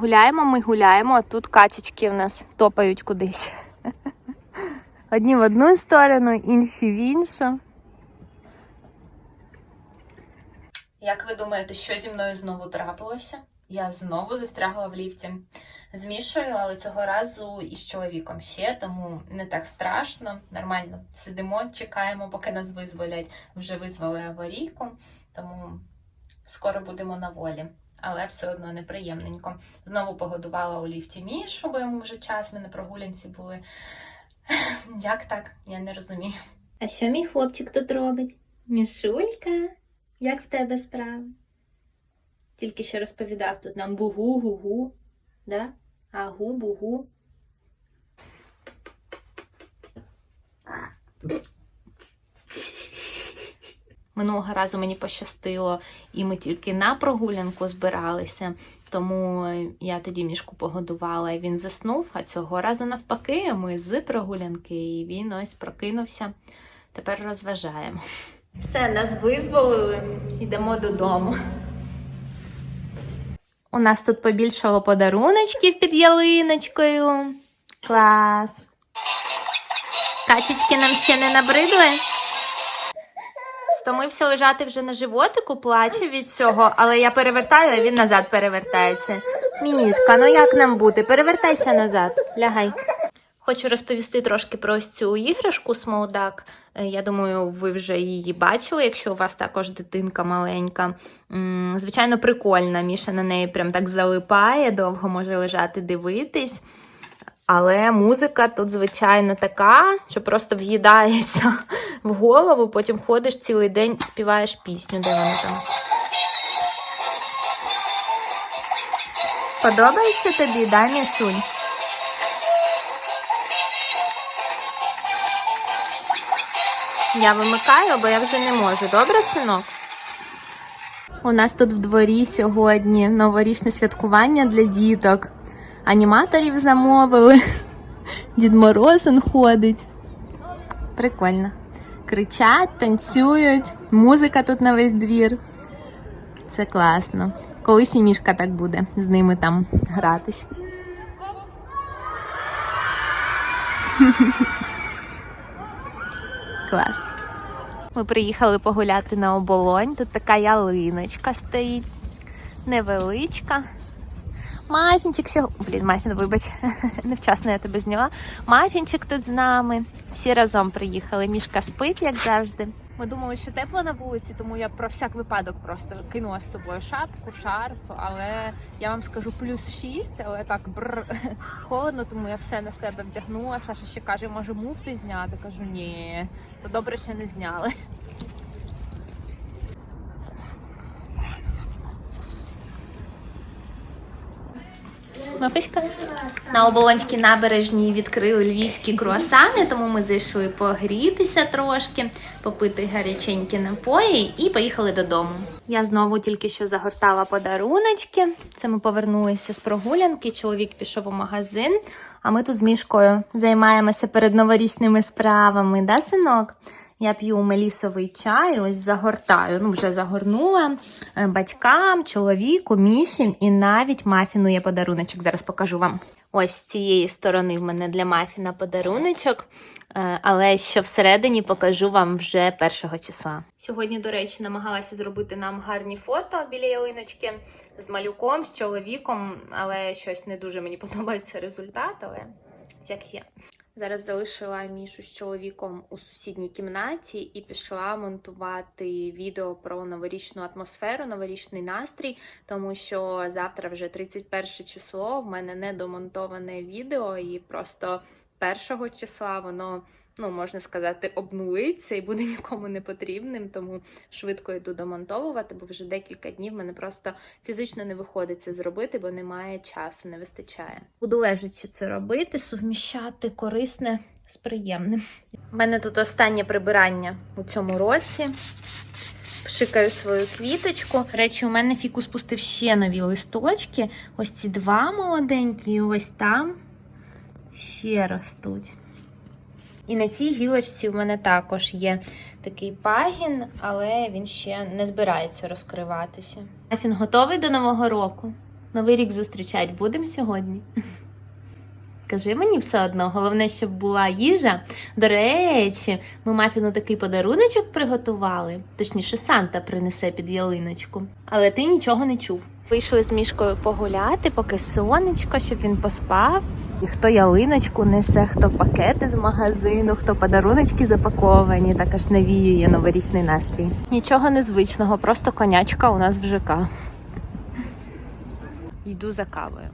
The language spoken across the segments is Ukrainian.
Гуляємо, ми гуляємо, а тут качечки в нас топають кудись. Одні в одну сторону, інші в іншу. Як ви думаєте, що зі мною знову трапилося? Я знову застрягла в ліфті з Мішою, але цього разу із чоловіком ще, тому не так страшно. Нормально сидимо, чекаємо, поки нас визволять. Вже визвали аварійку, тому скоро будемо на волі. Але все одно неприємненько. Знову погодувала у ліфті Мішу, бо йому вже час, ми на прогулянці були. Як так? Я не розумію. А що мій хлопчик тут робить? Мішулька, як в тебе справи? Тільки що розповідав тут нам бугу-гугу, да? Агу, Минулого разу мені пощастило, і ми тільки на прогулянку збиралися, тому я тоді мішку погодувала, і він заснув. А цього разу навпаки, ми з прогулянки, і він ось прокинувся. Тепер розважаємо. Все, нас визволили, йдемо додому. У нас тут побільшало подаруночків під ялиночкою. Клас. Качечки нам ще не набридли. Стомився лежати вже на животику, плаче від цього, але я перевертаю, а він назад перевертається. Мішка, ну як нам бути? Перевертайся назад, лягай. Хочу розповісти трошки про ось цю іграшку Смолдак. Е, Я думаю, ви вже її бачили, якщо у вас також дитинка маленька. Звичайно, прикольна. Міша на неї прям так залипає, довго може лежати, дивитись. Але музика тут, звичайно, така, що просто в'їдається в голову, потім ходиш цілий день, співаєш пісню, де вона там. Подобається тобі, да, Мішуль? Я вимикаю, бо я вже не можу. Добре, синок? У нас тут в дворі сьогодні новорічне святкування для діток. Аніматорів замовили. Дід Мороз ходить. Прикольно. Кричать, танцюють, музика тут на весь двір. Це класно. Колись і мішка так буде з ними там гратись. Клас. Ми приїхали погуляти на оболонь. Тут така ялиночка стоїть. Невеличка. Мафінчик сьогодні. Блін, Мафін, вибач, невчасно я тебе зняла. Мафінчик тут з нами. Всі разом приїхали. Мішка спить, як завжди. Ми думали, що тепло на вулиці, тому я про всяк випадок просто кинула з собою шапку, шарф. Але я вам скажу плюс 6, але так бр холодно, тому я все на себе вдягнула. Саша ще каже, може муфти зняти. Кажу, ні, то добре, що не зняли. Мапочка. На Оболонській набережній відкрили львівські круасани, тому ми зайшли погрітися трошки, попити гаряченькі напої і поїхали додому. Я знову тільки що загортала подаруночки. Це ми повернулися з прогулянки. Чоловік пішов у магазин, а ми тут з мішкою займаємося передноворічними справами, да, синок? Я п'ю мелісовий чай, ось загортаю. Ну, вже загорнула е, батькам, чоловіку, міші і навіть мафіну є подаруночок. Зараз покажу вам. Ось з цієї сторони в мене для мафіна подаруночок, е, але що всередині покажу вам вже першого числа. Сьогодні, до речі, намагалася зробити нам гарні фото біля ялиночки з малюком, з чоловіком, але щось не дуже мені подобається результат, але як є. Зараз залишила Мішу з чоловіком у сусідній кімнаті і пішла монтувати відео про новорічну атмосферу, новорічний настрій, тому що завтра вже 31 число. В мене не домонтоване відео, і просто першого числа воно, ну можна сказати, обнулиться і буде нікому не потрібним. Тому швидко йду домонтовувати, бо вже декілька днів мене просто фізично не виходить це зробити, бо немає часу, не вистачає. Буду лежачи це робити, суміщати корисне з приємним. У мене тут останнє прибирання у цьому році. Пшикаю свою квіточку. Речі, у мене фікус пустив ще нові листочки. Ось ці два молоденькі, і ось там ще ростуть. І на цій гілочці в мене також є такий пагін, але він ще не збирається розкриватися. Афін готовий до Нового року? Новий рік зустрічати будемо сьогодні. Скажи мені все одно, головне, щоб була їжа. До речі, ми мафіну такий подаруночок приготували. Точніше, Санта принесе під ялиночку. Але ти нічого не чув. Вийшли з мішкою погуляти, поки сонечко, щоб він поспав. І хто ялиночку несе, хто пакети з магазину, хто подаруночки запаковані, також навіює новорічний настрій. Нічого незвичного, просто конячка у нас в ЖК. Йду за кавою.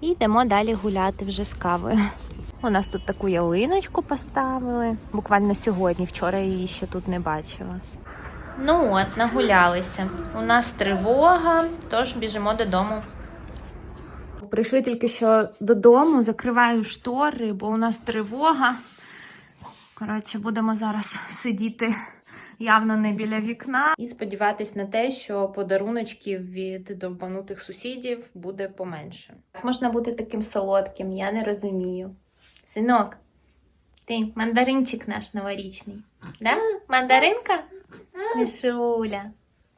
І йдемо далі гуляти вже з кавою. У нас тут таку ялиночку поставили. Буквально сьогодні, вчора її ще тут не бачила. Ну от, нагулялися. У нас тривога, тож біжимо додому. Прийшли тільки що додому, закриваю штори, бо у нас тривога. Коротше, будемо зараз сидіти явно не біля вікна. І сподіватись на те, що подаруночків від довбанутих сусідів буде поменше. Як можна бути таким солодким, я не розумію. Синок, ти мандаринчик наш новорічний. Да? Мандаринка? Мішуля.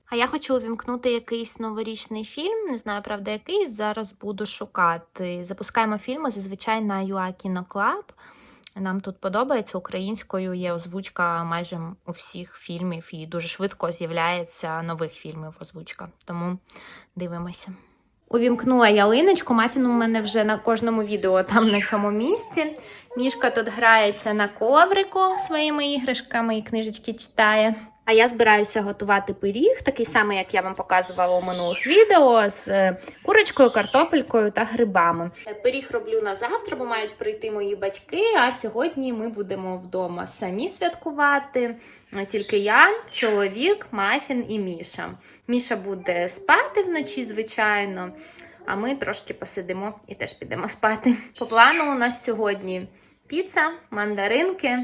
А я хочу увімкнути якийсь новорічний фільм, не знаю, правда, який. Зараз буду шукати. Запускаємо фільми зазвичай на UA Кіноклаб. Нам тут подобається українською. Є озвучка майже у всіх фільмів, і дуже швидко з'являється нових фільмів озвучка. Тому дивимося. Увімкнула ялиночку. Мафін у мене вже на кожному відео там на цьому місці. Мішка тут грається на коврику своїми іграшками і книжечки читає. А я збираюся готувати пиріг, такий самий, як я вам показувала у минулих відео, з е, курочкою, картопелькою та грибами. Пиріг роблю на завтра, бо мають прийти мої батьки. А сьогодні ми будемо вдома самі святкувати. Тільки я, чоловік, мафін і Міша. Міша буде спати вночі, звичайно. А ми трошки посидимо і теж підемо спати. По плану у нас сьогодні піца, мандаринки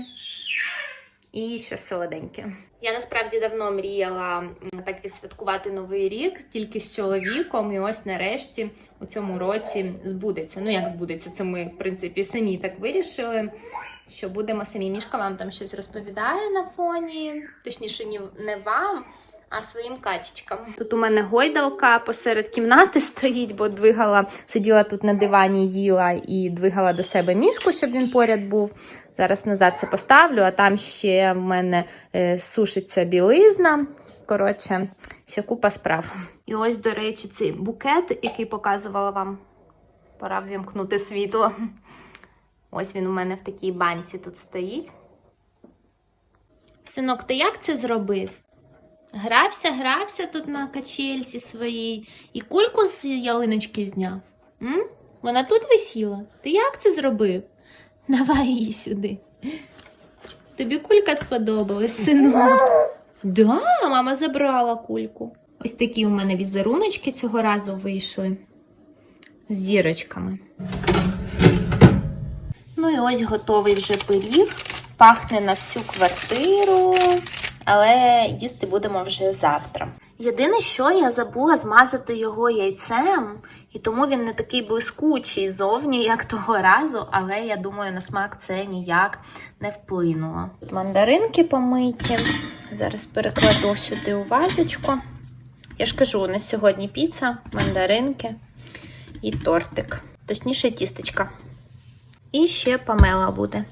і щось солоденьке. Я насправді давно мріяла так відсвяткувати новий рік тільки з чоловіком, і ось нарешті у цьому році збудеться. Ну як збудеться, це ми в принципі самі так вирішили. Що будемо самі. Мішка вам там щось розповідає на фоні, точніше, ні- не вам, а своїм качечкам. Тут у мене гойдалка посеред кімнати стоїть, бо двигала, сиділа тут на дивані, їла і двигала до себе мішку, щоб він поряд був. Зараз назад це поставлю, а там ще в мене е, сушиться білизна. Коротше, ще купа справ. І ось, до речі, цей букет, який показувала вам. Пора ввімкнути світло. Ось він у мене в такій банці тут стоїть. Синок, ти як це зробив? Грався, грався тут на качельці своїй і кульку з ялиночки зняв. М? Вона тут висіла. Ти як це зробив? Давай її сюди. Тобі кулька сподобалась, синок? Да, мама забрала кульку. Ось такі у мене візеруночки цього разу вийшли з зірочками. Ну і ось готовий вже пиріг. Пахне на всю квартиру, але їсти будемо вже завтра. Єдине, що я забула змазати його яйцем, і тому він не такий блискучий зовні, як того разу, але я думаю, на смак це ніяк не вплинуло. Тут мандаринки помиті. Зараз перекладу сюди у вазочку. Я ж кажу, на сьогодні піца, мандаринки і тортик. Точніше, тістечка. І ще памела буде.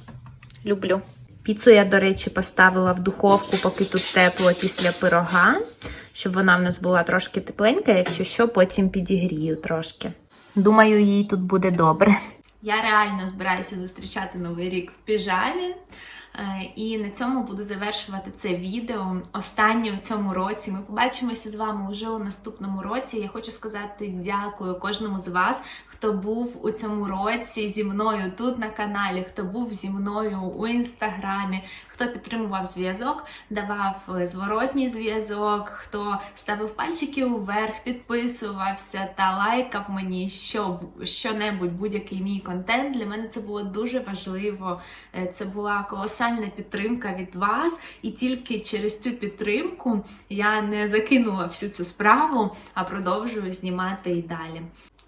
Люблю. Піцу я, до речі, поставила в духовку, поки тут тепло після пирога, щоб вона в нас була трошки тепленька, якщо що, потім підігрію трошки. Думаю, їй тут буде добре. Я реально збираюся зустрічати новий рік в піжамі. Е, І на цьому буду завершувати це відео. Останнє у цьому році. Ми побачимося з вами вже у наступному році. Я хочу сказати дякую кожному з вас, хто був у цьому році зі мною тут на каналі, хто був зі мною у інстаграмі, хто підтримував зв'язок, давав е, зворотній зв'язок, хто ставив пальчики вверх, підписувався та лайкав мені що, що-небудь, будь-який мій контент. Для мене це було дуже важливо. Е, Це була колосальна підтримка від вас, і тільки через цю підтримку я не закинула всю цю справу, а продовжую знімати і далі.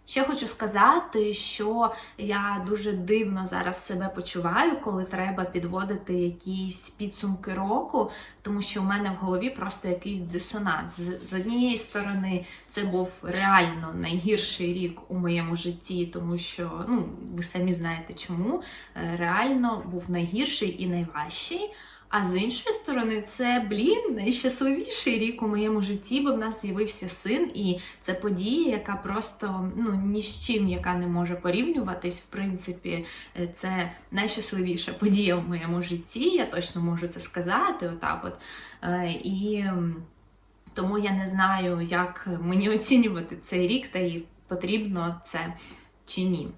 Ще хочу сказати, що я дуже дивно зараз себе почуваю, коли треба підводити якісь підсумки року, тому що у мене в голові просто якийсь дисонанс. З, з однієї сторони, це був реально найгірший рік у моєму житті, тому що ну ви самі знаєте чому. Е, Реально був найгірший і найважчий. А з іншої сторони, це блін найщасливіший рік у моєму житті, бо в нас з'явився син, і це подія, яка просто ну ні з чим, яка не може порівнюватись. В принципі, Е, це найщасливіша подія в моєму житті. Я точно можу це сказати. Отак, от Е, і тому я не знаю, як мені оцінювати цей рік, та й потрібно це чи ні.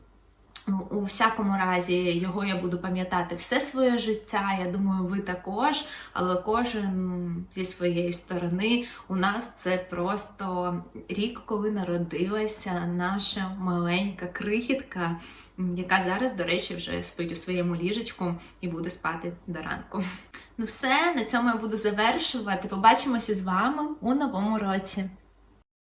У всякому разі, його я буду пам'ятати все своє життя. Я думаю, ви також, але кожен зі своєї сторони у нас це просто рік, коли народилася наша маленька крихітка, яка зараз, до речі, вже спить у своєму ліжечку і буде спати до ранку. Ну, все, на цьому я буду завершувати. Побачимося з вами у новому році.